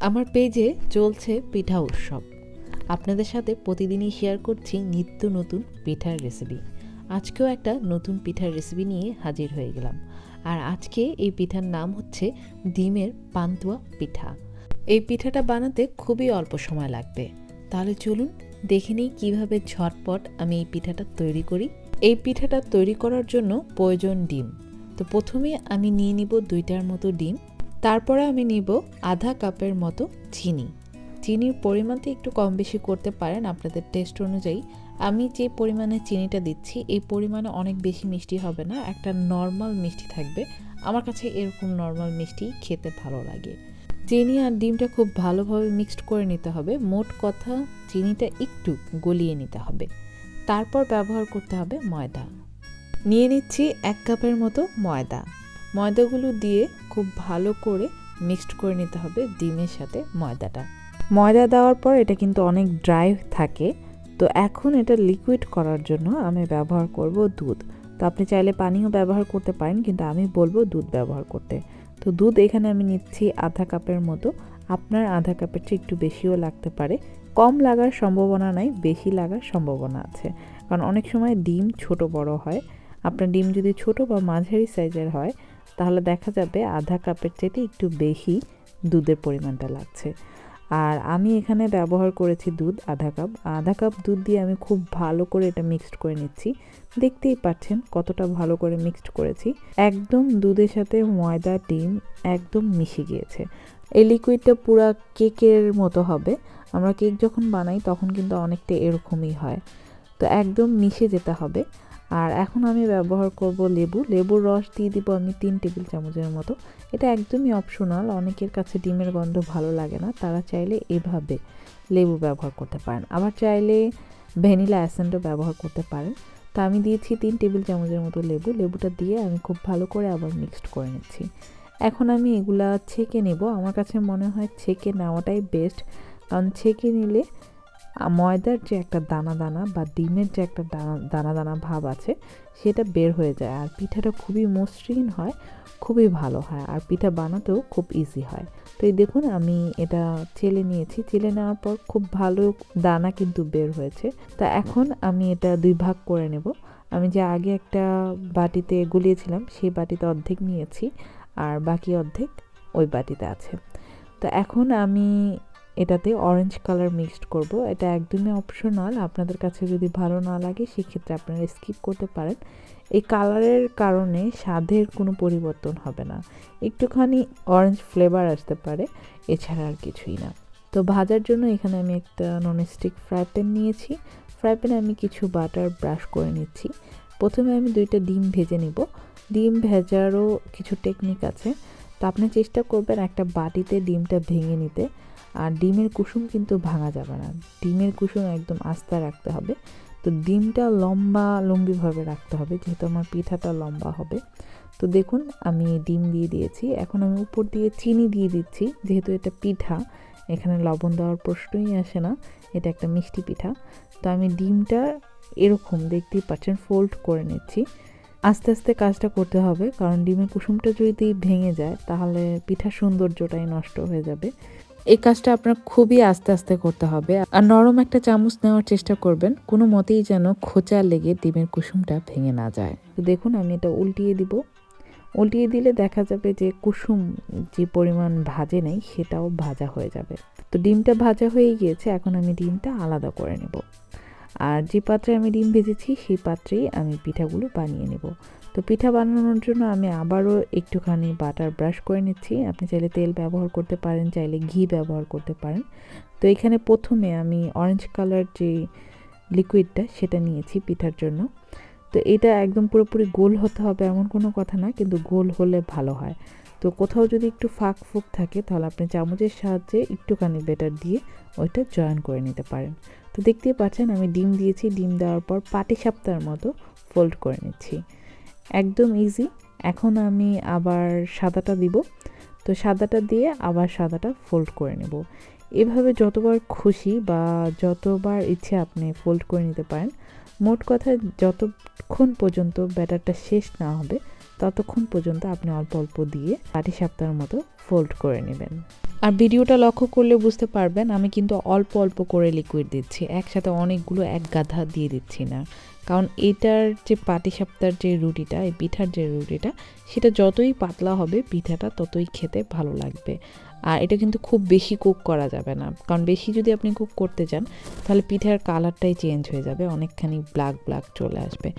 আমার পেজে চলছে পিঠা উৎসব। আপনাদের সাথে প্রতিদিনই শেয়ার করছি নিত্য নতুন পিঠার রেসিপি আজকেও একটা নতুন পিঠার রেসিপি নিয়ে হাজির হয়ে গেলাম। আর আজকে এই পিঠার নাম হচ্ছে ডিমের পান্তুয়া পিঠা। এই পিঠাটা বানাতে খুবই অল্প সময় লাগবে। তাহলে চলুন দেখে নিই কীভাবে ঝটপট আমি এই পিঠাটা তৈরি করি। এই পিঠাটা তৈরি করার জন্য প্রয়োজন ডিম। তো প্রথমে আমি নিয়ে নিব দুইটার মতো ডিম। তারপরে আমি নিব আধা কাপের মতো চিনি। চিনির পরিমাণটা একটু কম বেশি করতে পারেন আপনাদের টেস্ট অনুযায়ী। আমি যে পরিমাণে চিনিটা দিচ্ছি, এই পরিমাণে অনেক বেশি মিষ্টি হবে না, একটা নর্মাল মিষ্টি থাকবে। আমার কাছে এরকম নর্মাল মিষ্টি খেতে ভালো লাগে। চিনি আর ডিমটা খুব ভালোভাবে মিক্সড করে নিতে হবে। মোট কথা, চিনিটা একটু গলিয়ে নিতে হবে। তারপর ব্যবহার করতে হবে ময়দা। নিয়ে নিচ্ছি এক কাপের মতো ময়দা। ময়দাগুলো দিয়ে খুব ভালো করে মিক্সড করে নিতে হবে ডিমের সাথে ময়দাটা। ময়দা দেওয়ার পর এটা কিন্তু অনেক ড্রাই থাকে। তো এখন এটা লিকুইড করার জন্য আমি ব্যবহার করব দুধ। তো আপনি চাইলে পানিও ব্যবহার করতে পারেন, কিন্তু আমি বলব দুধ ব্যবহার করতে। তো দুধ এখানে আমি নিচ্ছি আধা কাপের মতো। আপনার আধা কাপের চেয়ে একটু বেশিও লাগতে পারে। কম লাগার সম্ভাবনা নাই, বেশি লাগার সম্ভাবনা আছে। কারণ অনেক সময় ডিম ছোট বড় হয়। আপনার ডিম যদি ছোট বা মাঝারি সাইজের হয় তাহলে দেখা যাবে আধা কাপের চাইতে একটু বেশি দুধের পরিমাণটা লাগছে। আর আমি এখানে ব্যবহার করেছি দুধ, আধা কাপ। আধা কাপ দুধ দিয়ে আমি খুব ভালো করে এটা মিক্সড করে নিচ্ছি। দেখতেই পাচ্ছেন কতটা ভালো করে মিক্সড করেছি। একদম দুধের সাথে ময়দা, ডিম একদম মিশে গিয়েছে। এই লিকুইডটা পুরো কেকের মতো হবে। আমরা কেক যখন বানাই তখন কিন্তু অনেকটা এরকমই হয়। তো একদম মিশে যেতে হবে। আর এখন আমি ব্যবহার করব লেবু। লেবুর রস দিয়ে দিব আমি তিন টেবিল চামচের মতো। এটা একদমই অপশনাল অনেকের কাছে ডিমের গন্ধ ভালো লাগে না, তারা চাইলে এভাবে লেবু ব্যবহার করতে পারেন। আবার চাইলে ভ্যানিলা অ্যাসেন্টও ব্যবহার করতে পারেন। তা আমি দিয়েছি তিন টেবিল চামচের মতো লেবু। লেবুটা দিয়ে আমি খুব ভালো করে আবার মিক্সড করে নিচ্ছি। এখন আমি এগুলা ছেঁকে নেব। আমার কাছে মনে হয় ছেঁকে নেওয়াটাই বেস্ট কারণ ছেঁকে নিলে ময়দার যে একটা দানা দানা বা ডিমের যে একটা দানা দানা দানা ভাব আছে, সেটা বের হয়ে যায়। আর পিঠাটা খুবই মসৃণ হয়, খুবই ভালো হয়। আর পিঠা বানাতেও খুব ইজি হয়। তো এই দেখুন, আমি এটা চেলে নিয়েছি। চেলে নেওয়ার পর খুব ভালো দানা কিন্তু বের হয়েছে। তা এখন আমি এটা দুই ভাগ করে নেব। আমি যে আগে একটা বাটিতে গুলিয়েছিলাম, সেই বাটিতে অর্ধেক নিয়েছি। আর বাকি অর্ধেক ওই বাটিতে আছে। তো এখন আমি এটাতে অরেঞ্জ কালার মিক্সড করব। এটা একদমই অপশনাল আপনাদের কাছে যদি ভালো না লাগে, সেক্ষেত্রে আপনারা স্কিপ করতে পারেন। এই কালারের কারণে স্বাদের কোনো পরিবর্তন হবে না। একটুখানি অরেঞ্জ ফ্লেভার আসতে পারে, এছাড়া আর কিছুই না। তো ভাজার জন্য এখানে আমি একটা ননস্টিক ফ্রাই প্যান নিয়েছি। ফ্রাই প্যানে আমি কিছু বাটার ব্রাশ করে নিচ্ছি। প্রথমে আমি দুইটা ডিম ভেজে নিব। ডিম ভেজারও কিছু টেকনিক আছে। তো আপনি চেষ্টা করবেন একটা বাটিতে ডিমটা ভেঙে নিতে। আর ডিমের কুসুম কিন্তু ভাঙা যাবে না। ডিমের কুসুম একদম আস্তে রাখতে হবে। তো ডিমটা লম্বা লম্বিভাবে রাখতে হবে, যেহেতু আমার পিঠাটা লম্বা হবে। তো দেখুন, আমি ডিম দিয়ে দিয়েছি। এখন আমি উপর দিয়ে চিনি দিয়ে দিচ্ছি, যেহেতু এটা পিঠা, এখানে লবণ দেওয়ার প্রশ্নই আসে না, এটা একটা মিষ্টি পিঠা। তো আমি ডিমটা এরকম, দেখতেই পাচ্ছেন ফোল্ড করে নিচ্ছি। আস্তে আস্তে কাজটা করতে হবে, কারণ ডিমের কুসুমটা যদি ভেঙে যায়, তাহলে পিঠা সৌন্দর্যটাই নষ্ট হয়ে যাবে। এই কাজটা আপনার খুবই আস্তে আস্তে করতে হবে। আর নরম একটা চামচ নেওয়ার চেষ্টা করবেন, কোনো মতেই যেন খোঁচা লেগে ডিমের কুসুমটা ভেঙে না যায়। তো দেখুন, আমি এটা উল্টিয়ে দিব। উল্টিয়ে দিলে দেখা যাবে যে কুসুম যে পরিমাণ ভাজে নেই, সেটাও ভাজা হয়ে যাবে। তো ডিমটা ভাজা হয়ে গিয়েছে, এখন আমি ডিমটা আলাদা করে নেব। আর যে পাত্রে আমি ডিম ভেজেছি, সেই পাত্রেই আমি পিঠাগুলো বানিয়ে নেব। তো পিঠা বানানোর জন্য আমি আবারও একটুখানি বাটার ব্রাশ করে নিচ্ছি। আপনি চাইলে তেল ব্যবহার করতে পারেন, চাইলে ঘি ব্যবহার করতে পারেন। তো এখানে প্রথমে আমি অরেঞ্জ কালার যে লিকুইডটা সেটা নিয়েছি পিঠার জন্য। তো এটা একদম পুরোপুরি গোল হতে হবে এমন কোনো কথা না, কিন্তু গোল হলে ভালো হয়। তো কোথাও যদি একটু ফাঁক ফুক থাকে, তাহলে আপনি চামচের সাহায্যে একটুখানি বেটার দিয়ে ওইটা জয়েন করে নিতে পারেন। তো দেখতেই পাচ্ছেন আমি ডিম দিয়েছি, ডিম দেওয়ার পর পাটি সাপ্তার মতো ফোল্ড করে নিচ্ছি। একদম ইজি এখন আমি আবার সাদাটা দিব। তো সাদাটা দিয়ে আবার সাদাটা ফোল্ড করে নেব। এভাবে যতবার খুশি বা যতবার ইচ্ছে আপনি ফোল্ড করে নিতে পারেন, মোট কথা যতক্ষণ পর্যন্ত ব্যাটারটা শেষ না হবে, ততক্ষণ পর্যন্ত আপনি অল্প অল্প দিয়ে পাটি সাপ্তাহের মতো ফোল্ড করে নেবেন। আর ভিডিওটা লক্ষ্য করলে বুঝতে পারবেন, আমি কিন্তু অল্প অল্প করে লিকুইড দিচ্ছি। একসাথে অনেকগুলো এক গাধা দিয়ে দিচ্ছি না। কারণ এটার যে পাটিসাপ্তার যে রুটিটা, এই পিঠার যে রুটিটা, সেটা যতই পাতলা হবে, পিঠাটা ততই খেতে ভালো লাগবে। আর এটা কিন্তু খুব বেশি কুক করা যাবে না। কারণ বেশি যদি আপনি কুক করতে চান, তাহলে পিঠার কালারটাই চেঞ্জ হয়ে যাবে, অনেকখানি ব্ল্যাক ব্ল্যাক চলে আসবে।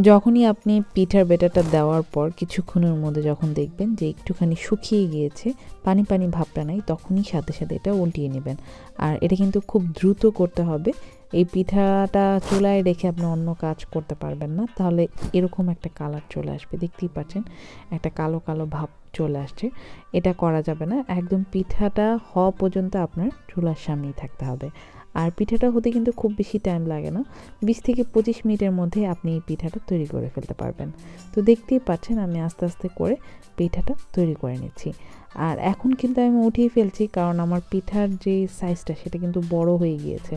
যখনই আপনি পিঠার বেটারটা দেওয়ার পর কিছুক্ষণের মধ্যে যখন দেখবেন যে একটুখানি শুকিয়ে গিয়েছে, পানি পানি ভাবটা নাই, তখনই সাথে সাথে এটা উল্টিয়ে নেবেন। আর এটা কিন্তু খুব দ্রুত করতে হবে। এই পিঠাটা চুলায় রেখে আপনি অন্য কাজ করতে পারবেন না। তাহলে এরকম একটা কালার চলে আসবে। দেখতেই পাচ্ছেন, একটা কালো কালো ভাব চলে আসছে। এটা করা যাবে না। একদম পিঠাটা হওয়া পর্যন্ত আপনার চুলার সামনেই থাকতে হবে। আর পিঠাটা হতে কিন্তু খুব বেশি টাইম লাগে না। বিশ থেকে পঁচিশ মিনিটের মধ্যে আপনি এই পিঠাটা তৈরি করে ফেলতে পারবেন। তো দেখতেই পাচ্ছেন আমি আস্তে আস্তে করে পিঠাটা তৈরি করে নিচ্ছি। আর এখন কিন্তু আমি উঠিয়ে ফেলছি কারণ আমার পিঠার যে সাইজটা সেটা কিন্তু বড় হয়ে গিয়েছে।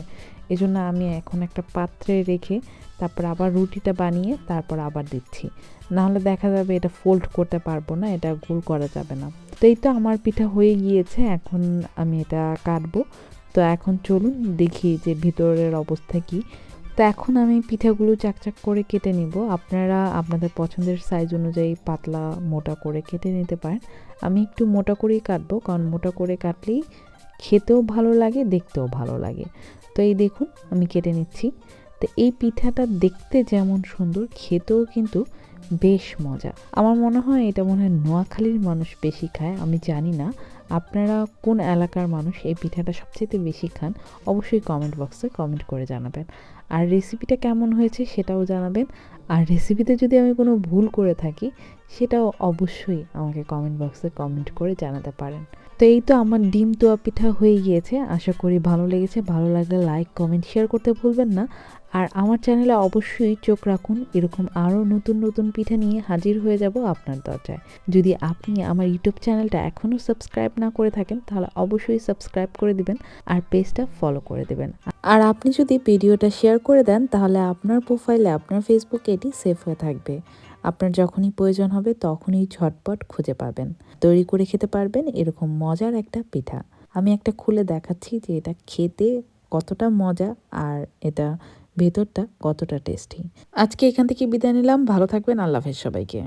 এজন্য আমি এখন একটা পাত্রে রেখে তারপর আবার রুটিটা বানিয়ে তারপর আবার দিচ্ছি। নাহলে দেখা যাবে এটা ফোল্ড করতে পারব না, এটা গোল করা যাবে না। তো এই তো আমার পিঠা হয়ে গিয়েছে, এখন আমি এটা কাটবো। তো এখন চলুন দেখি যে ভিতরের অবস্থা কি। তো এখন আমি পিঠাগুলো চাকচাক করে কেটে নিব। আপনারা আপনাদের পছন্দের সাইজ অনুযায়ী পাতলা মোটা করে কেটে নিতে পারেন। আমি একটু মোটা করেই কাটবো, কারণ মোটা করে কাটলেই খেতেও ভালো লাগে, দেখতেও ভালো লাগে। তো এই দেখুন, আমি কেটে নিচ্ছি। তো এই পিঠাটা দেখতে যেমন সুন্দর, খেতেও কিন্তু বেশ মজা। আমার মনে হয় এটা মনে হয় নোয়াখালীর মানুষ বেশি খায়, আমি জানি না। আপনারা কোন এলাকার মানুষ এই পিঠাটা সবচেয়ে বেশি খান, অবশ্যই কমেন্ট বক্সে কমেন্ট করে জানাবেন। আর রেসিপিটা কেমন হয়েছে সেটাও জানাবেন। আর রেসিপিতে যদি আমি কোনো ভুল করে থাকি, সেটাও অবশ্যই আমাকে কমেন্ট বক্সে কমেন্ট করে জানাতে পারেন। তো এই তো আমার ডিম তোয়া পিঠা হয়ে গিয়েছে। আশা করি ভালো লেগেছে। ভালো লাগলে লাইক কমেন্ট শেয়ার করতে ভুলবেন না। আর আমার চ্যানেলে অবশ্যই চোখ রাখুন। এরকম আরও নতুন নতুন পিঠা নিয়ে হাজির হয়ে যাব আপনার দরজায়। যদি আপনি আমার ইউটিউব চ্যানেলটা এখনও সাবস্ক্রাইব না করে থাকেন, তাহলে অবশ্যই সাবস্ক্রাইব করে দিবেন আর পেজটা ফলো করে দেবেন। আর আপনি যদি ভিডিওটা শেয়ার করে দেন, তাহলে আপনার প্রোফাইলে আপনার ফেসবুকে এটি সেভ হয়ে থাকবে। আপনার যখনই প্রয়োজন হবে তখনই ঝটপট খুঁজে পাবেন। তৈরি করে খেতে পারবেন এরকম মজার একটা পিঠা। আমি একটা খুলে দেখাচ্ছি যে এটা খেতে কতটা মজা আর এটা ভেতরটা কতটা টেস্টি। আজকে এখান থেকে বিদায় নিলাম। ভালো থাকবেন। আল্লাহ সবাইকে।